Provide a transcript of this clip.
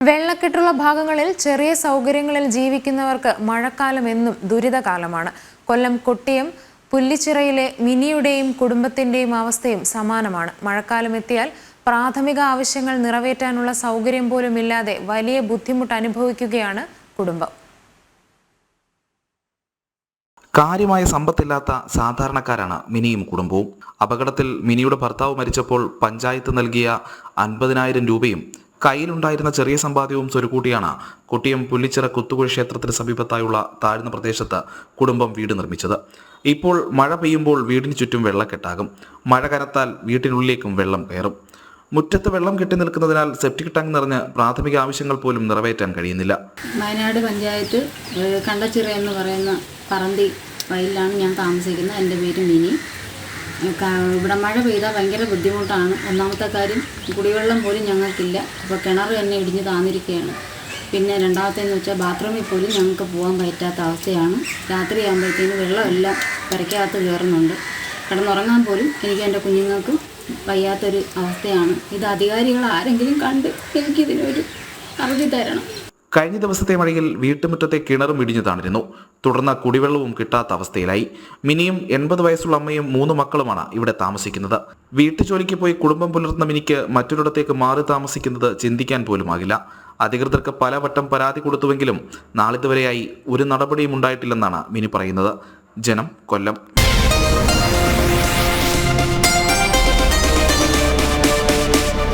വെള്ളക്കെട്ടുള്ള ഭാഗങ്ങളിൽ ചെറിയ സൗകര്യങ്ങളിൽ ജീവിക്കുന്നവർക്ക് മഴക്കാലം എന്നും ദുരിതകാലമാണ്. കൊല്ലം കൊട്ടിയം പുല്ലിച്ചിറയിലെ മിനിയുടെയും കുടുംബത്തിന്റെയും അവസ്ഥയും സമാനമാണ്. മഴക്കാലം എത്തിയാൽ പ്രാഥമിക ആവശ്യങ്ങൾ നിറവേറ്റാനുള്ള സൗകര്യം പോലും ഇല്ലാതെ വലിയ ബുദ്ധിമുട്ട് അനുഭവിക്കുകയാണ് കുടുംബം. കാര്യമായ സമ്പത്തില്ലാത്ത സാധാരണക്കാരാണ് മിനിയും കുടുംബവും. അപകടത്തിൽ മിനിയുടെ ഭർത്താവ് മരിച്ചപ്പോൾ പഞ്ചായത്ത് നൽകിയ അൻപതിനായിരം രൂപയും കയ്യിലുണ്ടായിരുന്ന ചെറിയ സമ്പാദ്യവും സ്വരുക്കൂട്ടിയാണ് കുട്ടിയം പുല്ലിച്ചിറ കുത്തുകുഴി ക്ഷേത്രത്തിന് സമീപത്തായുള്ള താഴ്ന്ന പ്രദേശത്ത് കുടുംബം വീട് നിർമ്മിച്ചത്. ഇപ്പോൾ മഴ പെയ്യുമ്പോൾ വീടിന് ചുറ്റും വെള്ളക്കെട്ടാകും. മഴ കനത്താൽ വീട്ടിനുള്ളിലേക്കും വെള്ളം കയറും. മുറ്റത്ത് വെള്ളം കെട്ടി നിൽക്കുന്നതിനാൽ സെപ്റ്റിക് ടാങ്ക് നിറഞ്ഞ് പ്രാഥമിക ആവശ്യങ്ങൾ പോലും നിറവേറ്റാൻ കഴിയുന്നില്ല. വയനാട് പഞ്ചായത്ത് കണ്ടച്ചിറ എന്ന് പറയുന്ന പറന്തി വയലിലാണ് ഞാൻ താമസിക്കുന്നത്. എന്റെ പേര് മിനി. ഇവിടെ മഴ പെയ്താൽ ഭയങ്കര ബുദ്ധിമുട്ടാണ്. ഒന്നാമത്തെ കാര്യം കുടിവെള്ളം പോലും ഞങ്ങൾക്കില്ല. അപ്പോൾ കിണർ തന്നെ ഇടിഞ്ഞ് താന്നിരിക്കുകയാണ്. പിന്നെ രണ്ടാമത്തേന്ന് വെച്ചാൽ ബാത്റൂമിൽ പോലും ഞങ്ങൾക്ക് പോകാൻ പറ്റാത്ത അവസ്ഥയാണ്. രാത്രി രാത്രിയാകുമ്പോഴത്തേന് വെള്ളമെല്ലാം പെരയ്ക്കകത്ത് കയറുന്നുണ്ട്. കിടന്നുറങ്ങാൻ പോലും എനിക്ക് എന്റെ കുഞ്ഞുങ്ങൾക്ക് വയ്യാത്തൊരു അവസ്ഥയാണ്. ഇത് അധികാരികൾ ആരെങ്കിലും കണ്ട് എനിക്കിതിനൊരു അറുതി തരണം. കഴിഞ്ഞ ദിവസത്തെ മഴയിൽ വീട്ടുമുറ്റത്തെ കിണറും ഇടിഞ്ഞു താണിരുന്നു. തുടർന്ന് കുടിവെള്ളവും കിട്ടാത്ത അവസ്ഥയിലായി. മിനിയും എൺപത് വയസ്സുള്ള അമ്മയും മൂന്ന് മക്കളുമാണ് ഇവിടെ താമസിക്കുന്നത്. വീട്ടുജോലിക്ക് പോയി കുടുംബം പുലർത്തുന്ന മിനിക്ക് മറ്റൊരിടത്തേക്ക് മാറി താമസിക്കുന്നത് ചിന്തിക്കാൻ പോലുമാകില്ല അധികൃതർക്ക് പലവട്ടം പരാതി കൊടുത്തുവെങ്കിലും നാളിതുവരെയായി ഒരു നടപടിയും ഉണ്ടായിട്ടില്ലെന്നാണ് മിനി പറയുന്നത്. ജനം കൊല്ലം.